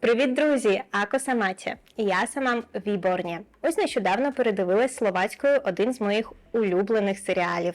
Привіт, друзі! Ако саматі. Я сама Віборня. Ось нещодавно передивилась словацькою один з моїх улюблених серіалів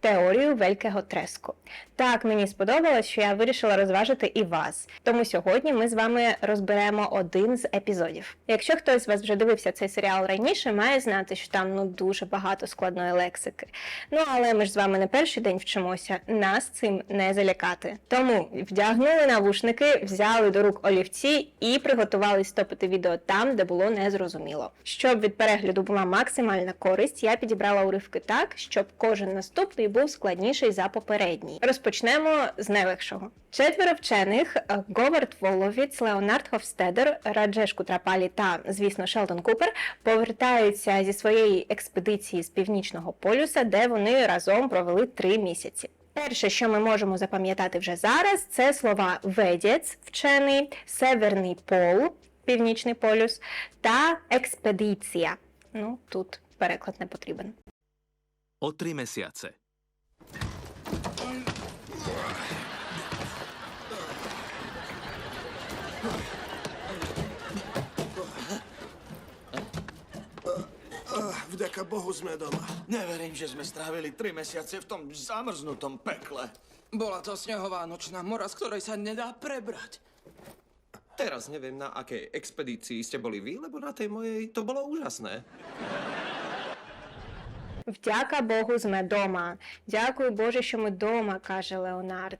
Теорію Великого Треску. Так мені сподобалось, що я вирішила розважити і вас. Тому сьогодні ми з вами розберемо один з епізодів. Якщо хтось з вас вже дивився цей серіал раніше, має знати, що там ну дуже багато складної лексики. Ну але ми ж з вами не перший день вчимося, нас цим не залякати. Тому вдягнули навушники, взяли до рук олівці і приготувались стопити відео там, де було незрозуміло. Щоб від перегляду була максимальна користь, я підібрала уривки так, щоб кожен наступний був складніший за попередній. Розпочнемо з найлегшого. Четверо вчених е, Говард Воловіц, Леонард Хофстедер, Раджеш Кутрапалі та, звісно, Шелдон Купер повертаються зі своєї експедиції з північного полюса, де вони разом провели три місяці. Перше, що ми можемо запам'ятати вже зараз, це слова ведець, вчений, северний пол, північний полюс, та експедиція. Ну, тут переклад не потрібен. O tri mesiace. Vďaka Bohu sme doma. Neverím, že sme strávili tri mesiace v tom zamrznutom pekle. Bola to snehová nočná mora, z ktorej sa nedá prebrať. Teraz neviem, na akej expedícii ste boli vy, lebo na tej mojej to bolo úžasné. Вдяка Богу, зме дома. Дякую Боже, що ми дома, каже Леонард.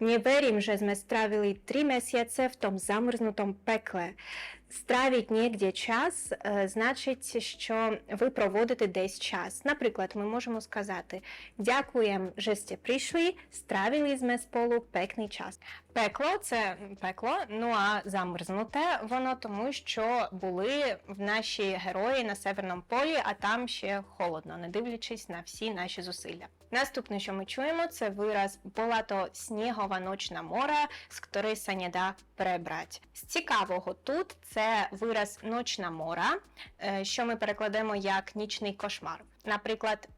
Не верім, що ми стравили три місяці в тому замерзнутому пекле. Стравить негде час е, значить, що ви проводите десь час. Наприклад, ми можемо сказати: Дякуємо, що сте прийшли, стравили з полу пекний час. Пекло це пекло, ну а замерзнуте воно тому, що були в наші герої на Северному полі, а там ще холодно, не дивлячись на всі наші зусилля. Наступне, що ми чуємо, це вираз була то снігова ночна мора, з якої се не да пребрать. З цікавого тут це вираз ночна мора, е, що ми перекладемо як нічний кошмар. Наприклад,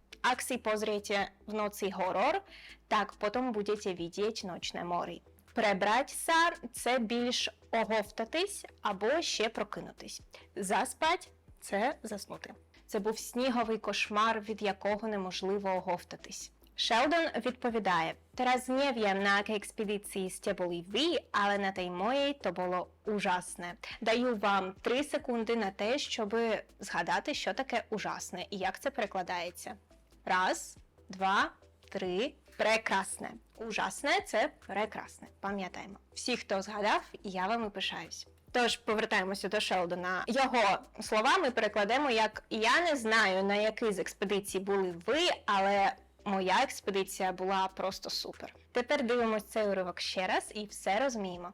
позріте в ноці горор, так потім будете видіти ночне море. Пребратися це більш оговтатись або ще прокинутись. Заспать це заснути. Це був сніговий кошмар, від якого неможливо оговтатись. Шелдон відповідає: Teraz не wiem, на експедиції сте були ви, але на тій моїй то було ужасне. Даю вам 3 секунди на те, щоб згадати, що таке ужасне і як це перекладається. Раз, два, три. Прекрасне. Ужасне це прекрасне. Пам'ятаємо. Всі, хто згадав, я вами пишаюсь. Тож повертаємося до Шелдона. Його словами перекладемо як я не знаю на якій з експедицій були ви, але моя експедиція була просто супер. Тепер дивимось цей уривок ще раз і все розуміємо.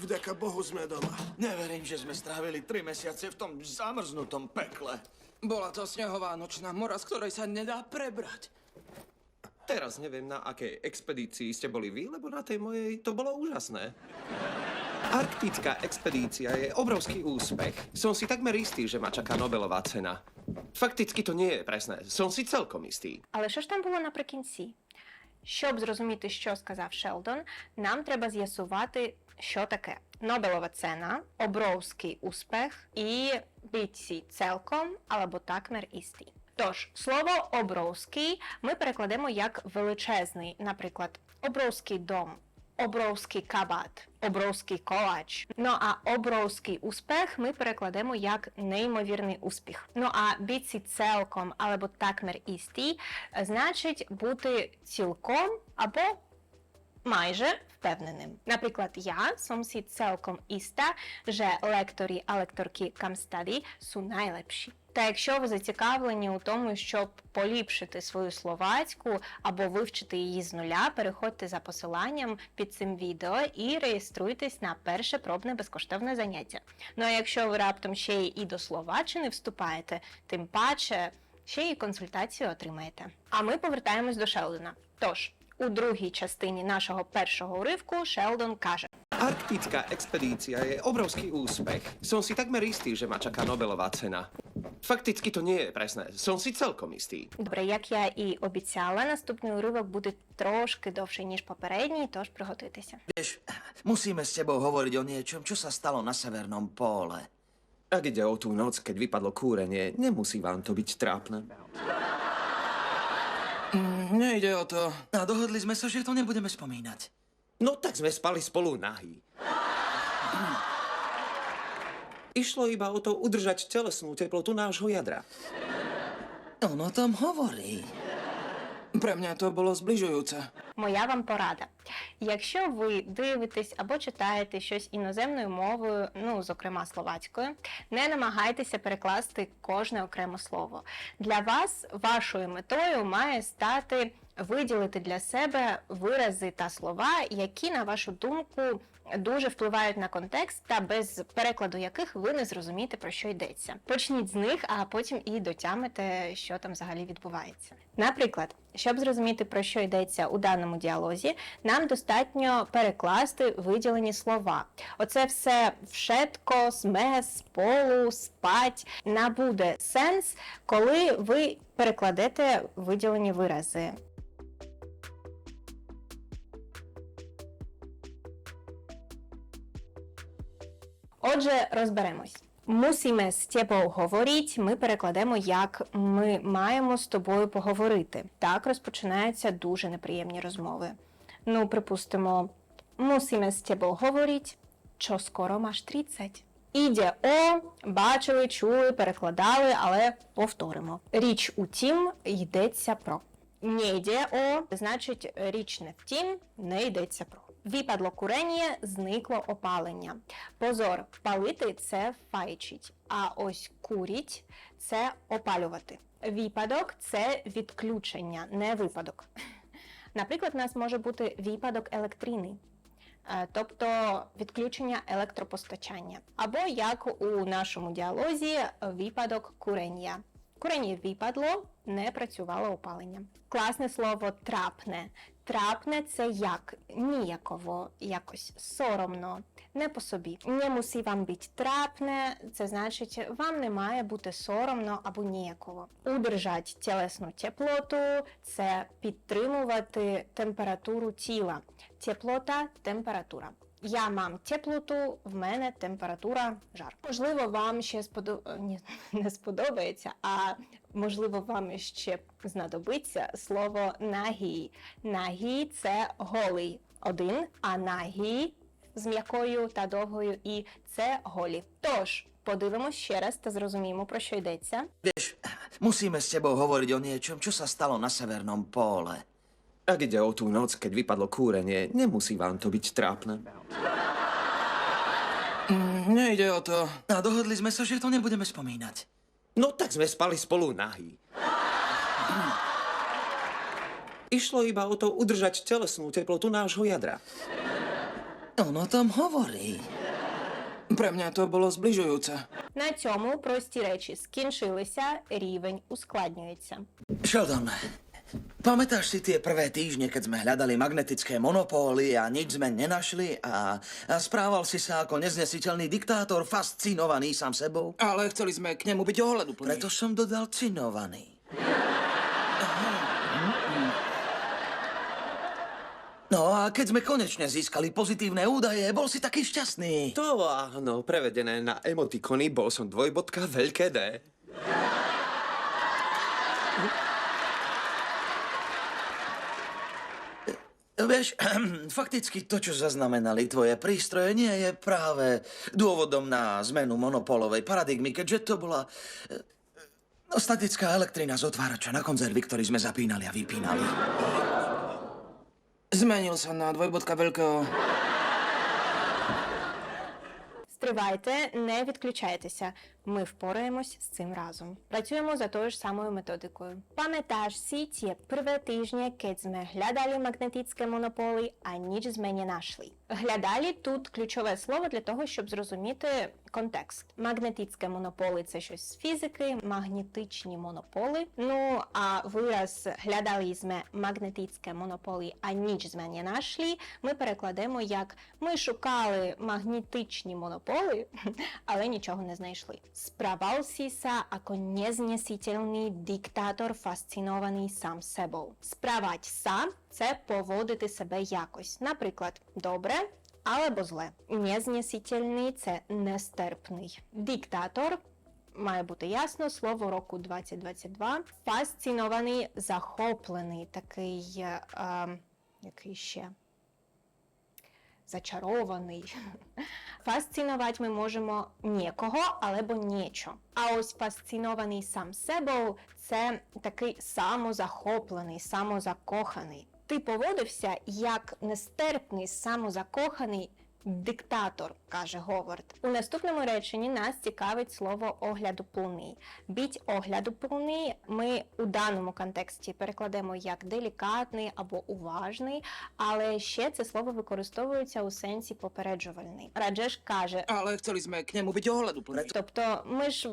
Vďaka Bohu sme doma. Neverím, že sme strávili tri mesiace v tom zamrznutom pekle. Bola to snehová nočná mora, z ktorej sa nedá prebrať. Teraz neviem, na akej expedícii ste boli vy, lebo na tej mojej to bolo úžasné. Arktická expedícia je obrovský úspech. Som si takmer istý, že ma čaká Nobelová cena. Fakticky to nie je presné. Som si celkom istý. Але що ж там було наприкінці? Щоб зрозуміти, що сказав Шелдон, нам треба з'ясувати, що таке Нобелова цена, обровський успіх і бійці цілком або такмер істий. Тож, слово обровський ми перекладемо як величезний, наприклад, обровський дом, обровський кабат, обровський колач. Ну а обровський успіх ми перекладемо як неймовірний успіх. Ну а бійці цілком або такмер істий значить бути цілком або майже впевненим. Наприклад, я сум си цілком іста, що лекторі а лекторки Камстаді су найлепші. Та якщо ви зацікавлені у тому, щоб поліпшити свою словацьку або вивчити її з нуля, переходьте за посиланням під цим відео і реєструйтесь на перше пробне безкоштовне заняття. Ну а якщо ви раптом ще і до Словаччини вступаєте, тим паче ще й консультацію отримаєте. А ми повертаємось до Шелдона. Тож, у другій частині нашого першого уривку Шелдон каже: Arktická expedícia je obrovský úspech. Som si takmer istý, že ma čaká Nobelová cena. Fakticky to nie je presné. Som si celkom istý. Добре, як я і обіцяла, наступний уривок буде трошки довший, ніж попередній, тож приготуйтеся. Vieš, musíme s tebou hovoriť o niečom, čo sa stalo na Severnom póle. Ak ide o tú noc, keď vypadlo kúrenie, nemusí vám to byť trápne. Nejde o to. A dohodli sme sa, že to nebudeme spomínať. No tak sme spali spolu nahý. Išlo iba o to udržať telesnú teplotu nášho jadra. On o tom hovorí. Pre mňa to bolo zbližujúce. Моя вам порада. Якщо ви дивитесь або читаєте щось іноземною мовою, ну зокрема словацькою, не намагайтеся перекласти кожне окреме слово. Для вас вашою метою має стати виділити для себе вирази та слова, які, на вашу думку, дуже впливають на контекст та без перекладу яких ви не зрозумієте про що йдеться. Почніть з них, а потім і дотямите, що там взагалі відбувається. Наприклад, щоб зрозуміти про що йдеться у даному діалозі, нам достатньо перекласти виділені слова. Оце все вшетко, смес, полу, спать набуде сенс, коли ви перекладете виділені вирази. Отже, розберемось. Мусимо з тобою говорити. Ми перекладемо як ми маємо з тобою поговорити. Так розпочинаються дуже неприємні розмови. Ну, припустимо, мусимо з тобою говорити, що скоро маш 30. Іде о, бачили, чули, перекладали, але повторимо. Річ у тім йдеться про. Не йде о, значить річ не в тім, не йдеться про. Випадло курення, зникло опалення. Позор, палити це файчить, а ось куріть це опалювати. Випадок це відключення, не випадок. Наприклад, у нас може бути випадок електрини, е, тобто відключення електропостачання, або як у нашому діалозі випадок курення. Курення випадло, не працювало опалення. Класне слово трапне. Трапне це як ніяково, якось соромно, не по собі. Не мусі вам бути трапне, це значить, вам не має бути соромно або ніяково. Удержать тілесну теплоту це підтримувати температуру тіла. Теплота температура. Я мам теплоту, в мене температура жар. Можливо, вам ще сподо... Ні, не сподобається, а можливо, вам ще знадобиться слово нагій. Нагій це голий один, а нагій з м'якою та довгою і це голі. Тож подивимось ще раз та зрозуміємо про що йдеться. Musíme s tebou hovoriť o niečom, čo sa stalo na Severnom póle. Ak ide o tú noc, keď vypadlo kúrenie, nemusí vám to byť trápne. Nejde o to. A dohodli sme sa, že to nebudeme spomínať. No tak sme spali spolu nahý. Išlo iba o to udržať telesnú teplotu nášho jadra. On o tom hovorí. Pre mňa to bolo zbližujúce. На цьому прості речі скінчилися, рівень ускладнюється. Sheldon, Pamätáš si tie prvé týždne, keď sme hľadali magnetické monopóly a nič sme nenašli a, a správal si sa ako neznesiteľný diktátor, fascinovaný sám sebou? Ale chceli sme k nemu byť ohľaduplní. Preto som dodal cinovaný. No a keď sme konečne získali pozitívne údaje, bol si taký šťastný. To áno, prevedené na emotikony bol som dvojbodka veľké D. Vieš, fakticky to, čo zaznamenali tvoje prístroje, nie je práve dôvodom na zmenu monopolovej paradigmy, keďže to bola eh, no, statická elektrina z otvárača na konzervy, ktorý sme zapínali a vypínali. Zmenil sa na dvojbodka veľkého. Стривайте, не відключайтеся. Ми впораємось з цим разом. Працюємо за тою ж самою методикою. Пам'ятаєш всі ті перві тижні, keď ми глядали магнетичні монополи, а ніч ми не нашли. Глядали тут ключове слово для того, щоб зрозуміти контекст. Магнетичні монополи це щось з фізики, магнетичні монополи. Ну а вираз глядали ми магнетичні монополи, а ніч ми не нашли, ми перекладемо як ми шукали магнетичні монополи, але нічого не знайшли. Správal si sa ako neznesiteľný diktátor, fascinований сам себou. Справать са це поводити себе якось. Наприклад, добре або зле. Незнесительний це нестерпний. Диктатор має бути ясно, слово року 2022. Фасцинований, захоплений, такий, е, е, який ще зачарований. Фасцинувати ми можемо нікого або нічого. А ось фасцинований сам себе це такий самозахоплений, самозакоханий. Ти поводився як нестерпний, самозакоханий диктатор, каже Говард. У наступному реченні нас цікавить слово оглядоповний. Біть оглядоповний ми у даному контексті перекладемо як делікатний або уважний, але ще це слово використовується у сенсі попереджувальний. Раджеш каже, chceli sme k nemu byť ohľaduplní. тобто ми ж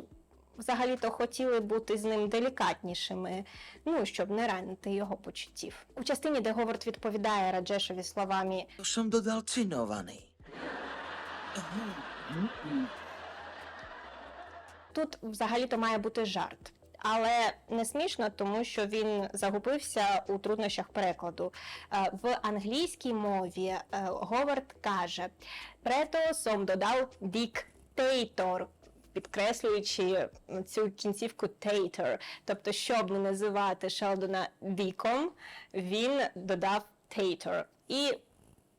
взагалі-то хотіли бути з ним делікатнішими, ну щоб не ранити його почуттів. У частині, де Говард відповідає Раджешові словами dodal cinovaný. Тут взагалі-то має бути жарт. Але не смішно, тому що він загубився у труднощах перекладу. Е, В англійській мові е, Говард каже: Прето сом додав диктатор, підкреслюючи цю кінцівку «tater». Тобто, щоб не називати Шелдона диком, він додав «tater». І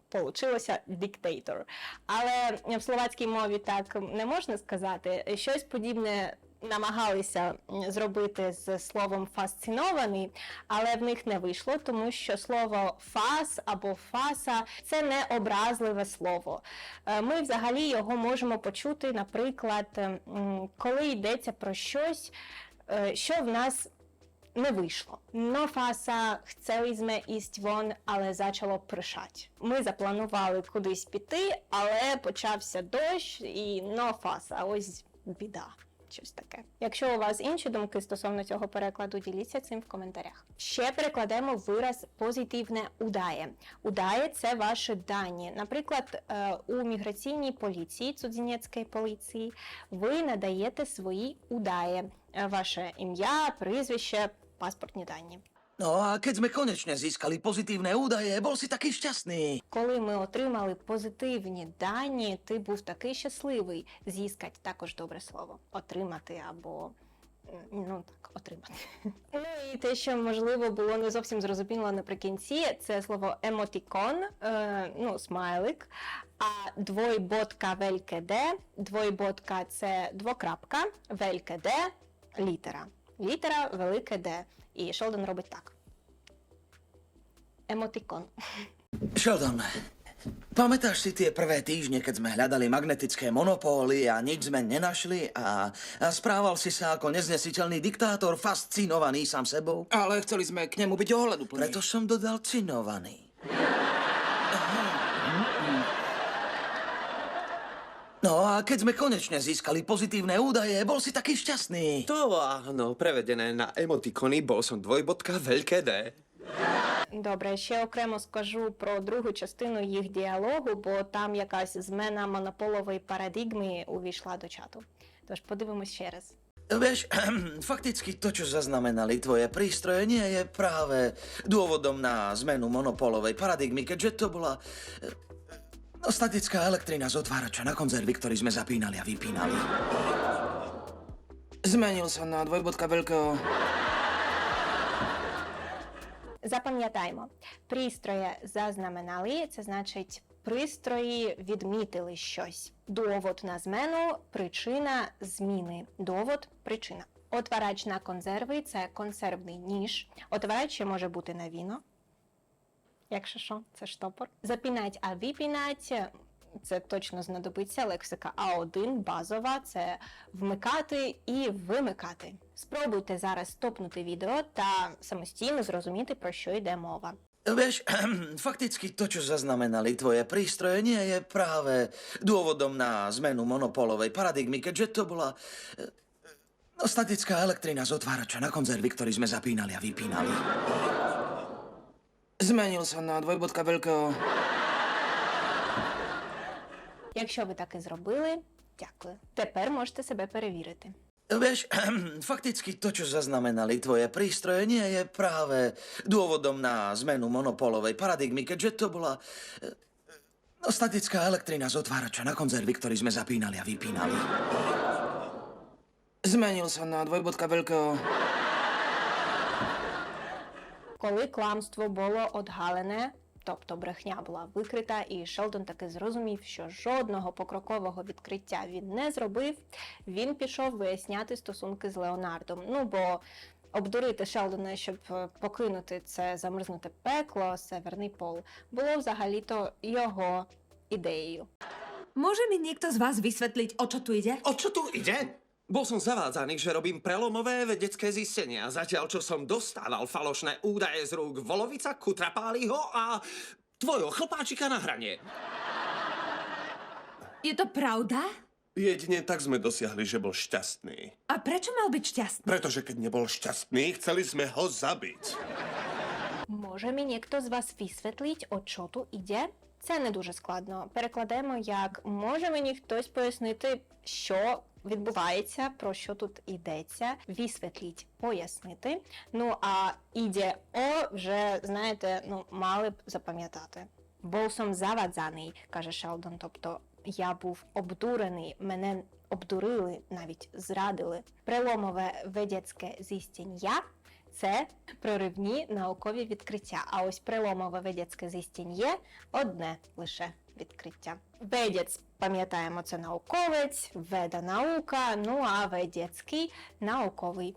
Получилося диктатор. Але в словацькій мові так не можна сказати. Щось подібне намагалися зробити з словом фасцинований, але в них не вийшло, тому що слово фас або фаса це не образливе слово. Е, Ми взагалі його можемо почути, наприклад, коли йдеться про щось, е, що в нас не вийшло. No фаса chcieliśmy ість вон, але зачало пришать. Ми запланували кудись піти, але почався дощ і no фаса. Ось біда. Щось таке. Якщо у вас інші думки стосовно цього перекладу, діліться цим в коментарях. Ще перекладемо вираз позитивне удає. Удає це ваші дані. Наприклад, е, у міграційній поліції, цудзінецької поліції, ви надаєте свої удає, Е, ваше ім'я, прізвище, паспортні дані. No a keď sme konečne získali pozitívne údaje, bol si taký šťastný. Коли ми отримали позитивні дані, ти був такий щасливий. Зіскать також добре слово. Отримати або ну так, отримати. Ну і те, що можливо було не зовсім зрозуміло наприкінці, це слово емотікон, е, ну, смайлик. А двойботка вельке де. Двойботка це двокрапка, вельке де літера. Літера велике де. І Шелдон робить так. Емотікон. Sheldon, pamätáš si tie prvé týždne, keď sme hľadali magnetické monopóly a nič sme nenašli a, a správal si sa ako neznesiteľný diktátor, fascinovaný sám sebou? Ale chceli sme k nemu byť ohľaduplní. Preto som dodal cinovaný. No a keď sme konečne získali pozitívne údaje, bol si taký šťastný. To áno, prevedené na emotikony bol som dvojbodka veľké D. Добре, ще окремо скажу про другу частину їх діалогу, бо там якась змена монополової парадигми увійшла до чату. Тож подивимось ще раз. Vieš, fakticky to, čo zaznamenali tvoje prístroje, nie je práve dôvodom na zmenu monopolovej paradigmy, keďže to bola eh, no, statická elektrina z otvárača na konzervy, ktorý sme zapínali a vypínali. Zmenil sa na dvojbodka veľkého... Запам'ятаймо, пристрої зазнаменали, це значить пристрої відмітили щось. Довод на змену, причина зміни. Довод, причина. Отварач на консерви це консервний ніж. Отварач ще може бути на віно. Якщо що, це штопор. Запінать, а випінать це точно знадобиться лексика А1 базова це вмикати і вимикати. Спробуйте зараз стопнути відео та самостійно зрозуміти, про що йде мова. Prístroje, nie je práve dôvodom na zmenu monopolovej paradigmy, keďže to bola eh, no, statická elektrina z otvárača na konzervy, ktorý sme zapínali a vypínali. Zmenil sa na dvojbodka veľkého... Якщо ви так і зробили, Дякую. Тепер можете себе перевірити. Vieš, fakticky to, čo zaznamenali tvoje prístroje, nie je práve dôvodom na zmenu monopolovej paradigmy, keďže to bola e, no, statická elektrina z otvárača na konzervy, ktorý sme zapínali a vypínali. Zmenil sa na dvojbodka veľkého. Коли кламство було одгалене, тобто брехня була викрита, і Шелдон таки зрозумів, що жодного покрокового відкриття він не зробив, він пішов виясняти стосунки з Леонардом. Ну бо обдурити Шелдона, щоб е, покинути це замерзнуте пекло, Северний пол, було взагалі-то його ідеєю. Môže mi niekto z vás vysvetliť, o čo tu ide? O čo tu ide? Bol som zavádzaný, že robím prelomové vedecké zistenia, zatiaľ čo som dostával falošné údaje z rúk Volovica, Kutrapáliho a tvojho chlpáčika na hranie. Je to pravda? Jedine tak sme dosiahli, že bol šťastný. A prečo mal byť šťastný? Pretože keď nebol šťastný, chceli sme ho zabiť. Може мені хто з вас висвітлить, о що тут іде? Це не дуже складно. Перекладемо як може мені хтось пояснити, що відбувається, про що тут йдеться, висвітліть, пояснити. Ну а іде о, вже знаєте, ну мали б запам'ятати. Був сам завадзаний, каже Шелдон. Тобто я був обдурений, мене обдурили, навіть зрадили. Преломове ведецьке зістіння це проривні наукові відкриття. А ось преломове ведецьке зістіння одне лише відкриття. Ведець, пам'ятаємо, це науковець, веда наука, ну а ведецький науковий.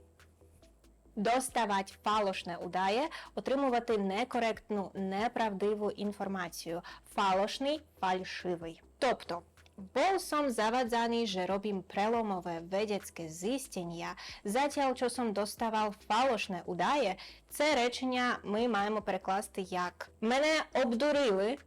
Доставати фалошне удає, отримувати некоректну, неправдиву інформацію. Фалошний, фальшивий. Тобто, завадzaний, že robím prelomové vedecké zistenia, zatiaľ čo som dostával фалошне удає, це речення ми маємо перекласти як мене обдурили,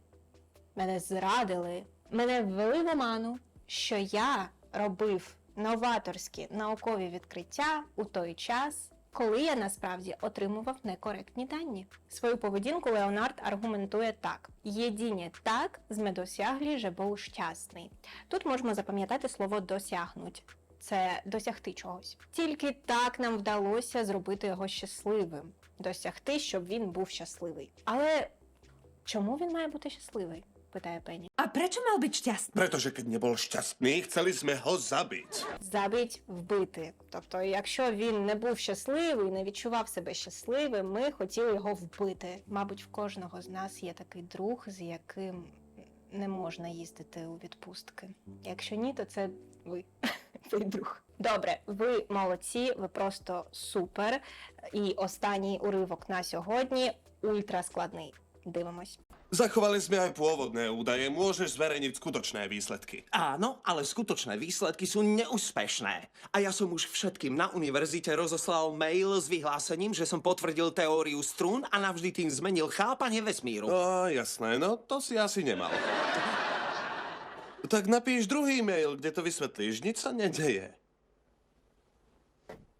мене зрадили, мене ввели в оману, що я робив новаторські наукові відкриття у той час, коли я насправді отримував некоректні дані. Свою поведінку Леонард аргументує так: єдине так зме досяглі, же був щасний. Тут можемо запам'ятати слово досягнуть. Це досягти чогось. Тільки так нам вдалося зробити його щасливим, досягти, щоб він був щасливий. Але чому він має бути щасливий? Питає Пенні. A prečo mal byť šťastný? Pretože keď nebol šťastný, chceli sme ho zabiť. Забить вбити. Тобто, якщо він не був щасливий, не відчував себе щасливим, ми хотіли його вбити. Мабуть, в кожного з нас є такий друг, з яким не можна їздити у відпустки. Якщо ні, то це ви, цей друг. Добре, ви молодці, ви просто супер. І останній уривок на сьогодні ультраскладний. Дивимось. Zachovali sme aj pôvodné údaje, môžeš zverejniť skutočné výsledky. Áno, ale skutočné výsledky sú neúspešné. A ja som už všetkým na univerzite rozoslal mail s vyhlásením, že som potvrdil teóriu strún a navždy tým zmenil chápanie vesmíru. No, jasné, no to si asi nemal. Tak napíš druhý mail, kde to vysvetlíš. Nič sa nedeje.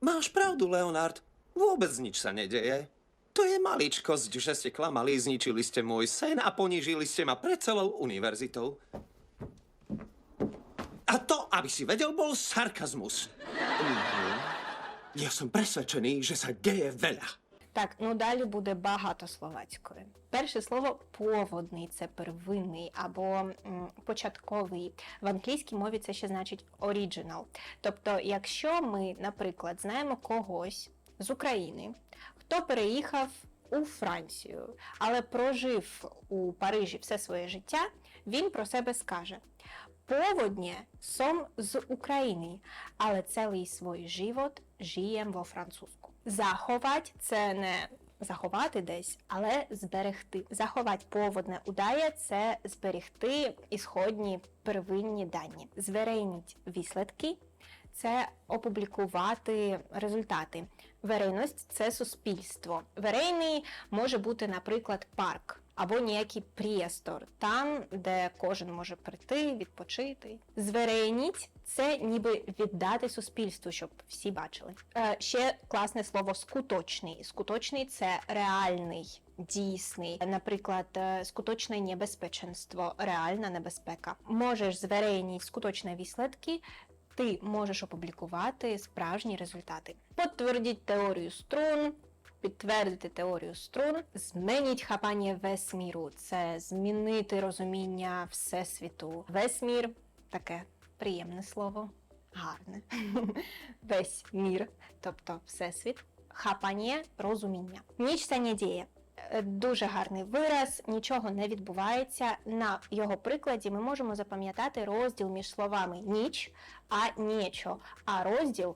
Máš pravdu, Leonard. Vôbec nič sa nedeje. To je maličkosť, že ste klamali, zničili ste môj sen a ponížili ste ma pred celou univerzitou. A to, aby si vedel, bol sarkazmus. Mhm. Ja som presvedčený, že sa deje veľa. Так, ну далі буде багато словацької. Перше слово поводний це первинний або м, початковий. В англійській мові це ще значить original. Тобто, якщо ми, наприклад, знаємо когось з України, хто переїхав у Францію, але прожив у Парижі все своє життя, він про себе скаже: Поводнє сом з України, але цілий свій живот жиєм во французьку. Заховать це не заховати десь, але зберегти. Заховати поводне удає це зберегти ісходні первинні дані. Зверейніть вислідки це опублікувати результати. Верейність це суспільство. Верейний може бути, наприклад, парк або ніякий приестор, там, де кожен може прийти, відпочити. Зверейніть це ніби віддати суспільству, щоб всі бачили. Е, ще класне слово скуточний. Скуточний це реальний дійсний. Наприклад, е, скуточне небезпеченство, реальна небезпека. Можеш звереніть скуточні вислідки, ти можеш опублікувати справжні результати. Підтвердіть теорію струн, підтвердити теорію струн, змініть хапання весміру. Це змінити розуміння всесвіту. Весмір таке приємне слово, гарне. Весь мір, тобто всесвіт. Хапання розуміння. Ніч це не діє. Е, Дуже гарний вираз, нічого не відбувається. На його прикладі ми можемо запам'ятати розділ між словами ніч, а нічо. А розділ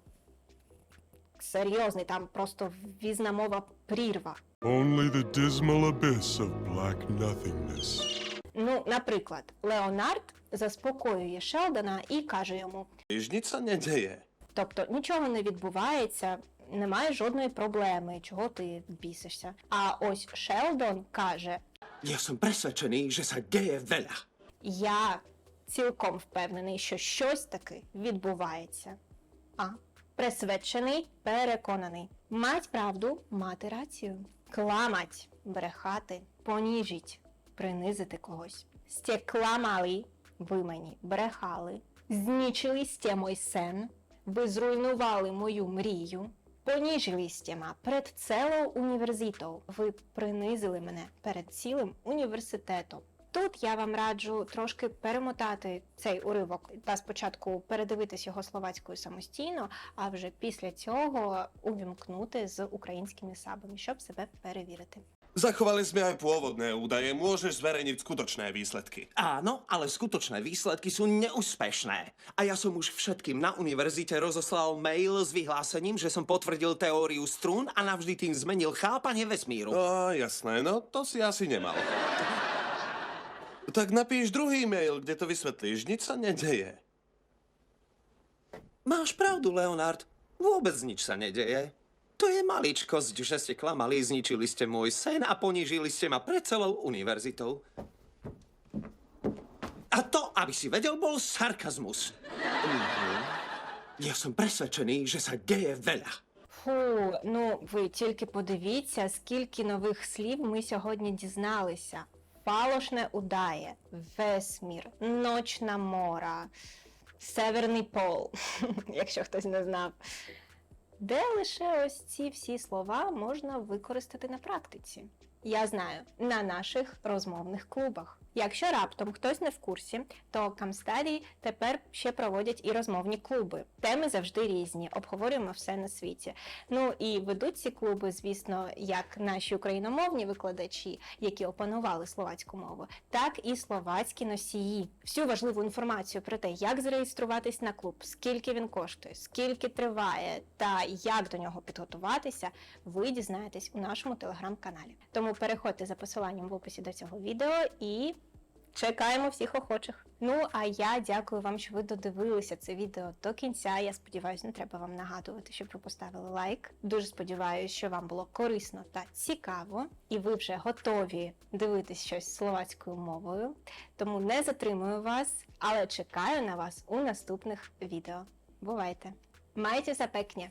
серйозний, там просто візна мова прірва. Only the dismal abyss of black nothingness. Ну, наприклад, Леонард заспокоює Шелдона і каже йому: nic sa nedeje. тобто нічого не відбувається, немає жодної проблеми, чого ти бісишся. А ось Шелдон каже: Ja som presvedčený, že sa deje veľa. Я цілком впевнений, що щось таки відбувається. А присвячений, переконаний. Мать правду, мати рацію. Кламать, брехати, поніжіть, принизити когось. Сте кламали, ви мені брехали, знічили сте мой сен, ви зруйнували мою мрію. Поніжили стєма перед цело університетом. Ви принизили мене перед цілим університетом. Тут я вам раджу трошки перемотати цей уривок та спочатку передивитись його словацькою самостійно, а вже після цього увімкнути з українськими сабами, щоб себе перевірити. Zachovali sme aj pôvodné údaje, môžeš zverejniť skutočné výsledky. Áno, ale skutočné výsledky sú neúspešné. A ja som už všetkým na univerzite rozoslal mail s vyhlásením, že som potvrdil teóriu strún a navždy tým zmenil chápanie vesmíru. Á, jasné, no to si asi nemal. Tak napíš druhý mail, kde to vysvetlíš. Nič sa nedeje. Máš pravdu, Leonard. Vôbec nič sa nedeje. To je maličkosť, že ste klamali, zničili ste môj sen a ponížili ste ma pred celou univerzitou. A to, aby si vedel, bol sarkazmus. Mhm. Ja som presvedčený, že sa deje veľa. Фу, ну ви тільки подивіться, скільки нових слів ми сьогодні дізналися. Фалошне удає, весмір, ночна мора, северний пол, якщо хтось не знав. Де лише ось ці всі слова можна використати на практиці? Я знаю, на наших розмовних клубах. Якщо раптом хтось не в курсі, то Камстарі тепер ще проводять і розмовні клуби. Теми завжди різні, обговорюємо все на світі. Ну і ведуть ці клуби, звісно, як наші україномовні викладачі, які опанували словацьку мову, так і словацькі носії. Всю важливу інформацію про те, як зареєструватись на клуб, скільки він коштує, скільки триває та як до нього підготуватися, ви дізнаєтесь у нашому телеграм-каналі. Тому переходьте за посиланням в описі до цього відео і Чекаємо всіх охочих. Ну а я дякую вам, що ви додивилися це відео до кінця. Я сподіваюся, не треба вам нагадувати, щоб ви поставили лайк. Дуже сподіваюся, що вам було корисно та цікаво, і ви вже готові дивитись щось словацькою мовою. Тому не затримую вас, але чекаю на вас у наступних відео. Бувайте! Майте запекня!